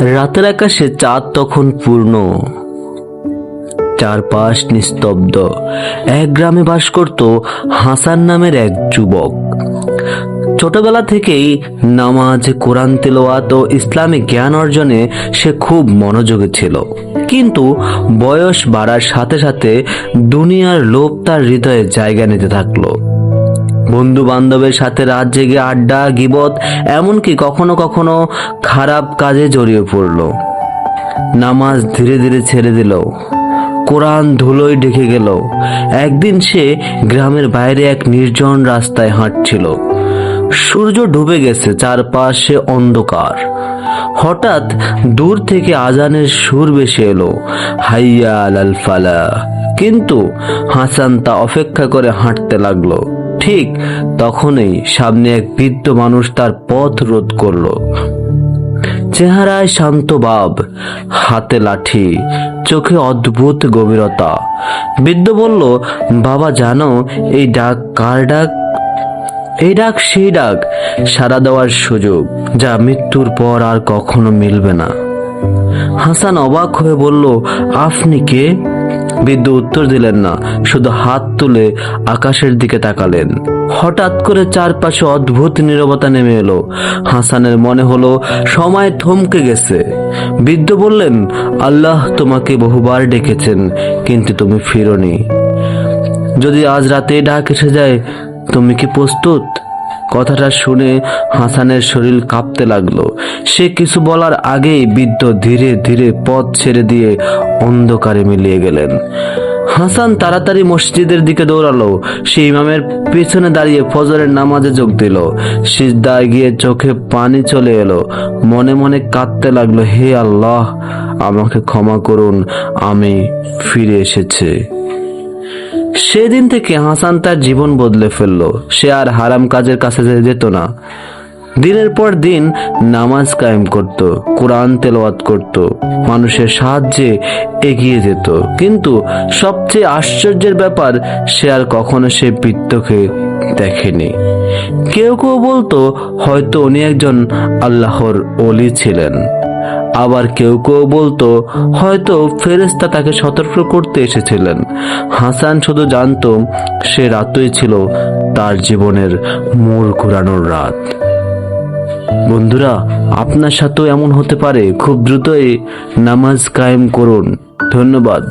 রাতের আকাশে চাঁদ তখন পূর্ণ। চারপাশ নিস্তব্ধ। এক গ্রামে বাস করত হাসান নামের এক যুবক। ছোটবেলা থেকেই নামাজ, কোরআন তেলাওয়াত ও ইসলামিক জ্ঞান অর্জনে সে খুব মনোযোগী ছিল। কিন্তু বয়স বাড়ার সাথে সাথে দুনিয়ার লোভ তার হৃদয়ে জায়গা নিতে থাকল। বন্ধু বান্ধবের সাথে রাত জেগে আড্ডা, গিবত, এমনকি কখনো কখনো খারাপ কাজে জড়িয়ে পড়ল। নামাজ ধীরে ধীরে ছেড়ে দিল। কোরআন ধুলোয় ঢেকে গেল। একদিন সে গ্রামের বাইরে এক নির্জন রাস্তায় হাঁটছিল। সূর্য ডুবে গেছে, চারপাশে অন্ধকার। হঠাৎ দূর থেকে আজানের সুর ভেসে এলো হাইয়া আল ফালা। কিন্তু হাসান তা অপেক্ষা করে হাঁটতে লাগল। ঠিক তখনই সামনে এক বৃদ্ধ মানুষ তার পথ রোধ করল। চেহারায় শান্ত ভাব, হাতে লাঠি, চোখে অদ্ভুত গভীরতা। বৃদ্ধ বলল, বাবা, জানো, এই ডাক কার ডাক? এই ডাক সেই ডাক সারা দেওয়ার সুযোগ, যা মৃত্যুর পর আর কখনো মিলবে না। হাসান অবাক হয়ে বলল, আপনি কে? বৃদ্ধ উত্তর দিলেন না, শুধু হাত তুলে আকাশের দিকে তাকালেন। হঠাৎ করে চারপাশে অদ্ভুত নীরবতা নেমে এলো। হাসানের মনে হলো, সময় থমকে গেছে। বৃদ্ধ বললেন, আল্লাহ তোমাকে বহুবার ডেকেছেন, কিন্তু তুমি ফিরোনি। যদি আজ রাতে ডাক এসে যায়, তুমি কি প্রস্তুত? কথাটা শুনে হাসানের শরীর কাঁপতে লাগল। সে কিছু বলার আগেই বৃদ্ধ ধীরে ধীরে পথ ছেড়ে দিয়ে অন্ধকারে মিলিয়ে গেলেন। হাসান তাড়াতাড়ি মসজিদের দিকে দৌড়ালো। সে ইমামের পেছনে দাঁড়িয়ে ফজরের নামাজে যোগ দিল। সিজদায় গিয়ে চোখে পানি চলে এলো। মনে মনে কাঁদতে লাগল, হে আল্লাহ, আমাকে ক্ষমা করুন, আমি ফিরে এসেছি। সেদিন থেকে হাসান তার জীবন বদলে ফেলল। সে আর হারাম কাজের কাছে যেত না। দিনের পর দিন নামাজ কায়েম করত, কোরআন তেলাওয়াত করত, মানুষের সাহায্যে এগিয়ে যেত। কিন্তু সবচেয়ে আশ্চর্যের ব্যাপার, সে আর কখনো সে বৃত্তকে দেখেনি। কেউ কেউ বলতো, হয়তো উনি একজন আল্লাহর অলি ছিলেন। আবার কেউ কেউ বলতো, হয়তো ফেরেস্তা তাকে সতর্ক করতে এসেছিলেন। হাসান শুধু জানত, সে রাতই ছিল তার জীবনের মোড় ঘুরানোর রাত। বন্ধুরা, আপনার সাথেও এমন হতে পারে। খুব দ্রুতই নামাজ কায়েম করুন। ধন্যবাদ।